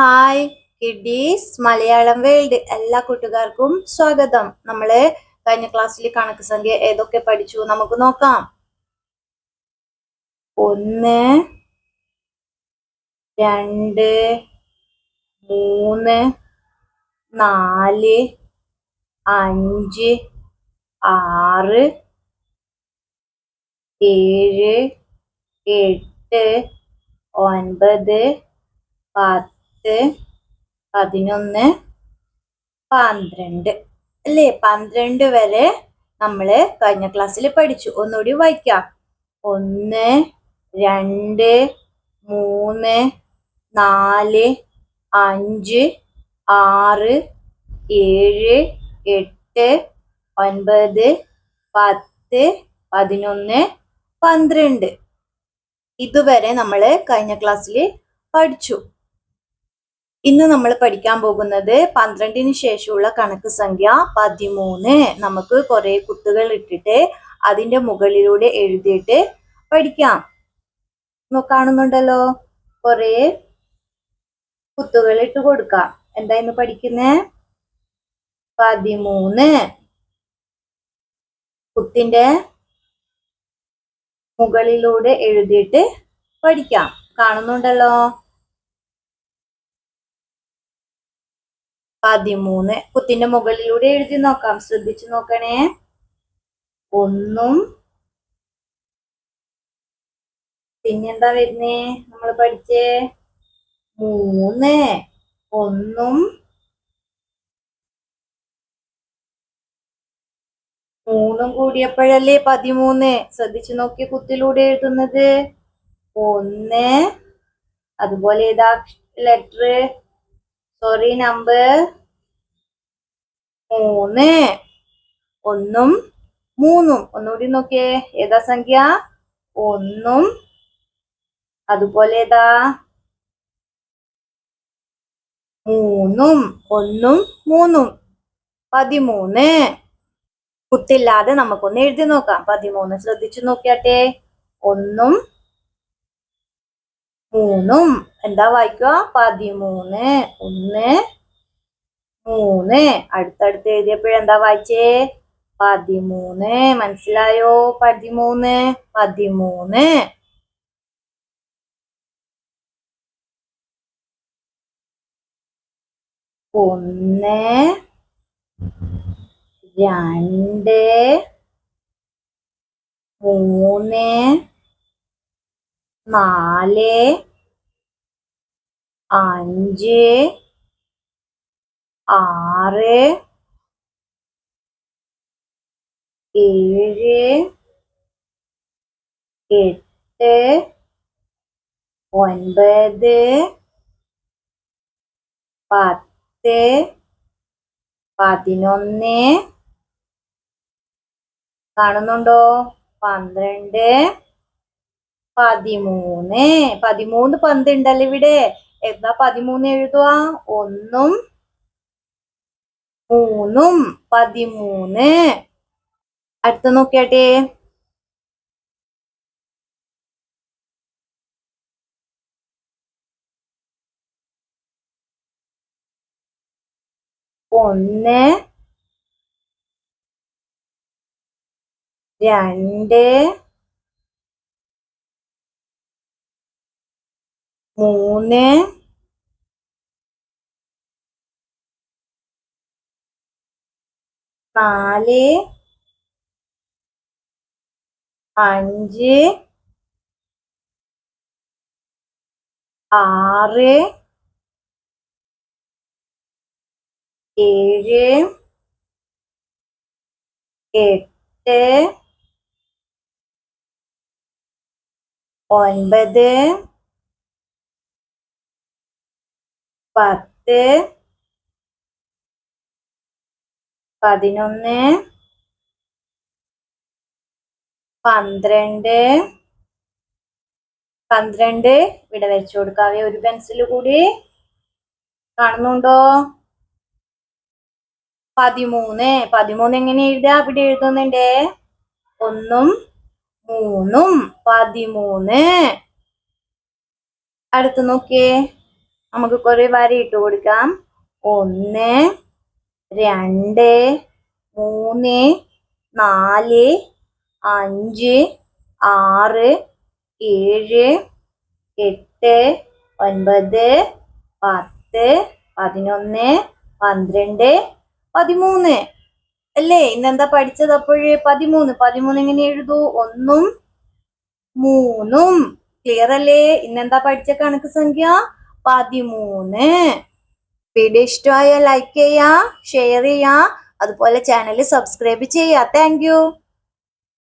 Hi kiddies Malayalam world. എല്ലാ കൂട്ടുകാർക്കും സ്വാഗതം. നമ്മൾ കഴിഞ്ഞ ക്ലാസ്സിൽ കണക്ക് സംഖ്യ ഏതൊക്കെ പഠിച്ചു നമുക്ക് നോക്കാം. ഒന്ന് രണ്ട് മൂന്ന് നാല് അഞ്ച് ആറ് ഏഴ് എട്ട് ഒൻപത് പത്ത് പതിനൊന്ന് പന്ത്രണ്ട്. അല്ലേ? പന്ത്രണ്ട് വരെ നമ്മൾ കഴിഞ്ഞ ക്ലാസ്സിൽ പഠിച്ചു. ഒന്നുകൂടി വായിക്കാം. ഒന്ന് രണ്ട് മൂന്ന് നാല് അഞ്ച് ആറ് ഏഴ് എട്ട് ഒൻപത് പത്ത് പതിനൊന്ന് പന്ത്രണ്ട്. ഇതുവരെ നമ്മൾ കഴിഞ്ഞ ക്ലാസ്സിൽ പഠിച്ചു. ഇന്ന് നമ്മൾ പഠിക്കാൻ പോകുന്നത് പന്ത്രണ്ടിന് ശേഷമുള്ള കണക്ക് സംഖ്യ പതിമൂന്ന്. നമുക്ക് കുറെ കുത്തുകൾ ഇട്ടിട്ട് അതിന്റെ മുകളിലൂടെ എഴുതിയിട്ട് പഠിക്കാം. കാണുന്നുണ്ടല്ലോ? കുറെ കുത്തുകൾ ഇട്ട് കൊടുക്കാം. എന്താ ഇന്ന് പഠിക്കുന്നേ? പതിമൂന്ന്. കുത്തിന്റെ മുകളിലൂടെ എഴുതിയിട്ട് പഠിക്കാം. കാണുന്നുണ്ടല്ലോ? പതിമൂന്ന്. കുത്തിന്റെ മുകളിലൂടെ എഴുതി നോക്കാം. ശ്രദ്ധിച്ചു നോക്കണേ. ഒന്നും. പിന്നെന്താ വരുന്നേ? നമ്മൾ പഠിച്ചേ? മൂന്ന്. ഒന്നും. മൂന്നും കൂടിയപ്പോഴല്ലേ പതിമൂന്ന്? ശ്രദ്ധിച്ചു നോക്കി കുത്തിലൂടെ എഴുതുന്നത്. ഒന്ന്. അതുപോലെ ഏതാ? ലെറ്റർ സോറി നമ്പർ മൂന്ന്. ഒന്നും മൂന്നും. ഒന്നുകൂടി നോക്കിയേ. ഏതാ സംഖ്യ? ഒന്നും. അതുപോലെ ഏതാ? മൂന്നും. ഒന്നും മൂന്നും. പതിമൂന്ന്. കുത്തില്ലാതെ നമുക്കൊന്ന് എഴുതി നോക്കാം. പതിമൂന്ന് ശ്രദ്ധിച്ചു നോക്കിയാട്ടെ. ഒന്നും മൂന്നും. എന്താ വായിക്കുക? പതിമൂന്ന് ഒന്ന് മൂന്ന്. അടുത്തടുത്ത് എഴുതിയപ്പോഴെന്താ വായിച്ചേ? പതിമൂന്ന്. മനസ്സിലായോ? പതിമൂന്ന് പതിമൂന്ന്. ഒന്ന് രണ്ട് മൂന്ന് നാല് അഞ്ച് ആറ് ഏഴ് എട്ട് ഒൻപത് പത്ത് പതിനൊന്ന് കാണുന്നുണ്ടോ? പന്ത്രണ്ട് പതിമൂന്ന്. പതിമൂന്ന് പന്ത് ഉണ്ടല്ലോ ഇവിടെ. എന്താ പതിമൂന്ന് എഴുതുക ഒന്നും. മൂന്നും. പതിമൂന്ന്. അടുത്ത നോക്കിയാട്ടെ. ഒന്ന്. രണ്ട്. മൂന്ന് നാല് അഞ്ച് ആറ് ഏഴ് എട്ട് ഒൻപത് പത്ത് പതിനൊന്ന് പന്ത്രണ്ട് പന്ത്രണ്ട്. ഇവിടെ വെച്ചു കൊടുക്കാവേ ഒരു പെൻസിൽ കൂടി കാണുന്നുണ്ടോ? പതിമൂന്ന്. പതിമൂന്ന് എങ്ങനെ എഴുതാ? അവിടെ എഴുതുന്നുണ്ടേ. ഒന്നും മൂന്നും. പതിമൂന്ന്. അടുത്ത് നോക്കിയേ. നമുക്ക് കുറെ വര ഇട്ട് കൊടുക്കാം. ഒന്ന് രണ്ട് മൂന്ന് നാല് അഞ്ച് ആറ് ഏഴ് എട്ട് ഒൻപത് പത്ത് പതിനൊന്ന് പന്ത്രണ്ട് പതിമൂന്ന്. അല്ലേ? ഇന്നെന്താ പഠിച്ചത് അപ്പോഴ്? പതിമൂന്ന്. പതിമൂന്ന് എങ്ങനെ എഴുതൂ? ഒന്നും മൂന്നും. ക്ലിയർ അല്ലേ? ഇന്നെന്താ പഠിച്ച കണക്ക് സംഖ്യ? പതിമൂന്ന്. വീഡിയോ ഇഷ്ടമായ ലൈക്ക് ചെയ്യുക ഷെയർ ചെയ്യുക അതുപോലെ ചാനൽ സബ്സ്ക്രൈബ് ചെയ്യാ. താങ്ക്